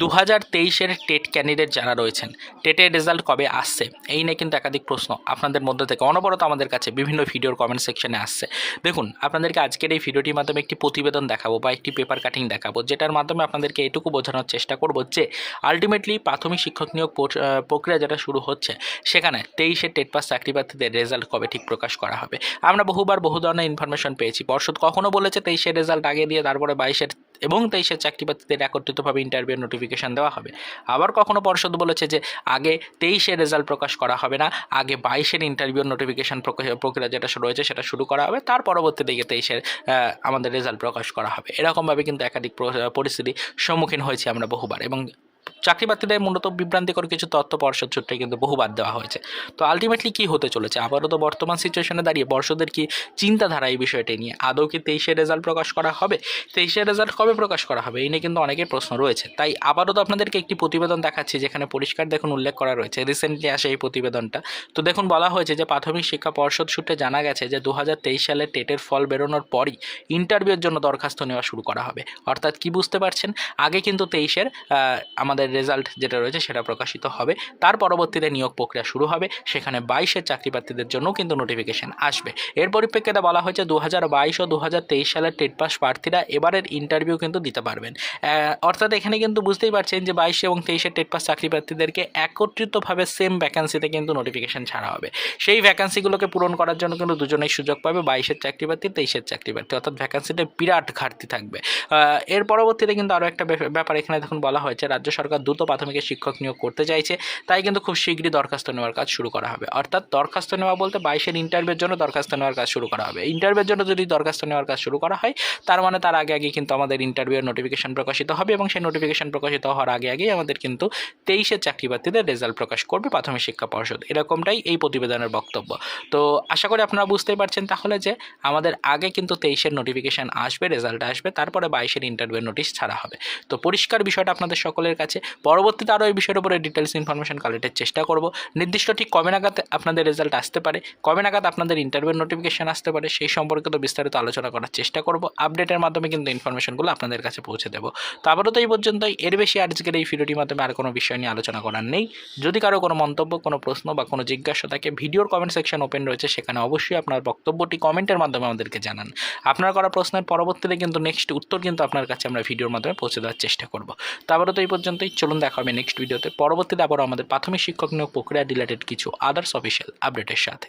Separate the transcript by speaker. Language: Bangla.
Speaker 1: দু হাজার তেইশের টেট ক্যান্ডিডেট যারা রয়েছেন, টেটের রেজাল্ট কবে আসছে? এই নিয়ে কিন্তু একাধিক প্রশ্ন আপনাদের মধ্যে থেকে। অনবরত আমাদের কাছে বিভিন্ন ভিডিওর কমেন্ট সেকশনে আসছে। দেখুন, আপনাদেরকে আজকের এই ভিডিওটির মাধ্যমে একটি প্রতিবেদন দেখাবো বা একটি পেপার কাটিং দেখাবো, যেটার মাধ্যমে আপনাদেরকে এটুকু বোঝানোর চেষ্টা করব যে আলটিমেটলি প্রাথমিক শিক্ষক নিয়োগ প্রক্রিয়া যেটা শুরু হচ্ছে, সেখানে তেইশে টেট পাস চাকরি প্রার্থীদের রেজাল্ট কবে ঠিক প্রকাশ করা হবে? আমরা বহুবার বহু ধরনের ইনফরমেশন পেয়েছি। পর্ষদ কখনও বলেছে তেইশের রেজাল্ট আগে দিয়ে, তারপরে বাইশের এবং তেইশের চাকরি প্রার্থীদের একত্রিতভাবে ইন্টারভিউ নোটিফিকেশান দেওয়া হবে। আবার কখনো পর্ষদ বলেছে যে, আগে তেইশে রেজাল্ট প্রকাশ করা হবে না, আগে বাইশের ইন্টারভিউ নোটিফিকেশান প্রক্রিয়া যেটা রয়েছে সেটা শুরু করা হবে, তার পরবর্তী দিকে তেইশের আমাদের রেজাল্ট প্রকাশ করা হবে। এরকমভাবে কিন্তু একাধিক পরিস্থিতি সম্মুখীন হয়েছি আমরা বহুবার এবং চাকরি প্রার্থীদের মূলত বিভ্রান্তিকর কিছু তথ্য পর্ষদ সূত্রে কিন্তু বহুবার দেওয়া হয়েছে। তো আলটিমেটলি কি হতে চলেছে? আবারও তো বর্তমান সিচুয়েশনে দাঁড়িয়ে পর্ষদের কি চিন্তাধারা এই বিষয়টি নিয়ে? আদৌ কি তেইশের রেজাল্ট প্রকাশ করা হবে? তেইশের রেজাল্ট কবে প্রকাশ করা হবে? এই নিয়ে কিন্তু অনেকের প্রশ্ন রয়েছে। তাই আবারও তো আপনাদেরকে একটি প্রতিবেদন দেখাচ্ছি, যেখানে পরিষ্কার দেখুন উল্লেখ করা রয়েছে। রিসেন্টলি আসে এই প্রতিবেদনটা। তো দেখুন, বলা হয়েছে যে প্রাথমিক শিক্ষা পর্ষদ সূত্রে জানা গেছে যে দু হাজার তেইশ সালে টেটের ফল বেরোনোর পরই ইন্টারভিউর জন্য দরখাস্ত নেওয়া শুরু করা হবে। অর্থাৎ কি বুঝতে পারছেন? আগে কিন্তু তেইশের আমাদের রেজাল্ট যেটা রয়েছে সেটা প্রকাশিত হবে। তার পরবর্তীতে নিয়োগ প্রক্রিয়া শুরু হবে। সেখানে বাইশের চাকরি প্রার্থীদের জন্য কিন্তু নোটিফিকেশন আসবে। এর পরিপ্রেক্ষিতে বলা হয়েছে দু হাজার বাইশ ও দু হাজার তেইশ সালের টেট পাস প্রার্থীরা এবারের ইন্টারভিউ কিন্তু দিতে পারবেন। অর্থাৎ এখানে কিন্তু বুঝতেই পারছেন যে বাইশ এবং তেইশের টেট পাস চাকরি প্রার্থীদেরকে একত্রিতভাবে সেম ভ্যাকান্সিতে কিন্তু নোটিফিকেশন ছাড়া হবে। সেই ভ্যাকান্সিগুলোকে পূরণ করার জন্য কিন্তু দুজনেই সুযোগ পাবে, বাইশের চাকরি প্রার্থী তেইশের চাকরি প্রার্থী অর্থাৎ ভ্যাকান্সিতে বিরাট ঘাটতি থাকবে। এর পরবর্তীতে কিন্তু আরও একটা ব্যাপার এখানে দেখুন বলা হয়েছে, রাজ্য সরকার দ্রুত প্রাথমিকের শিক্ষক নিয়োগ করতে চাইছে, তাই কিন্তু খুব শীঘ্রই দরখাস্ত নেওয়ার কাজ শুরু করা হবে। অর্থাৎ দরখাস্ত নেওয়া বলতে বাইশের ইন্টারভিউর জন্য দরখাস্ত নেওয়ার কাজ শুরু করা হবে। ইন্টারভিউর জন্য যদি দরখাস্ত নেওয়ার কাজ শুরু করা হয়, তার মানে তার আগে আগে কিন্তু আমাদের ইন্টারভিউয়ের নোটিফিকেশন প্রকাশিত হবে এবং সেই নোটিফিকেশন প্রকাশিত হওয়ার আগে আগেই আমাদের কিন্তু তেইশের চাকরি প্রার্থীদের রেজাল্ট প্রকাশ করবে প্রাথমিক শিক্ষা পর্ষদ। এরকমটাই এই প্রতিবেদনের বক্তব্য। তো আশা করি আপনারা বুঝতেই পারছেন তাহলে যে আমাদের আগে কিন্তু তেইশের নোটিফিকেশান আসবে রেজাল্ট আসবে, তারপরে বাইশের ইন্টারভিউ নোটিশ ছাড়া হবে। তো পরিষ্কার বিষয়টা আপনাদের সকলের কাছে। পরবর্তীতে আরও এই বিষয়ের উপরে ডিটেলস ইনফরমেশন কালেক্টের চেষ্টা করব। নির্দিষ্ট ঠিক কবে নাগাদ আপনাদের রেজাল্ট আসতে পারে, কবে নাগাদ আপনাদের ইন্টারভিউ নোটিফিকেশন আসতে পারে, সেই সম্পর্কে তো বিস্তারিত আলোচনা করার চেষ্টা করব। আপডেটের মাধ্যমে কিন্তু ইনফরমেশনগুলো আপনাদের কাছে পৌঁছে দেবো। তো আবারও তো এই পর্যন্তই, এর বেশি আজকের এই ভিডিওটির মাধ্যমে আর কোনো বিষয় নিয়ে আলোচনা করার নেই। যদি কারও কোনো মন্তব্য, কোনো প্রশ্ন বা কোনো জিজ্ঞাসা থাকে, ভিডিওর কমেন্ট সেকশন ওপেন রয়েছে, সেখানে অবশ্যই আপনার বক্তব্যটি কমেন্টের মাধ্যমে আমাদেরকে জানান। আপনার করা প্রশ্নের পরবর্তীতে কিন্তু নেক্সট উত্তর কিন্তু আপনার কাছে আমরা ভিডিওর মাধ্যমে পৌঁছে দেওয়ার চেষ্টা করব। তো তো এই পর্যন্তই চলুন দেখা হবে নেক্সট ভিডিওতে পরবর্তীতে আবার আমাদের প্রাথমিক শিক্ষক নিয়োগ প্রক্রিয়া রিলেটেড কিছু আদার্স অফিসিয়াল আপডেটের সাথে।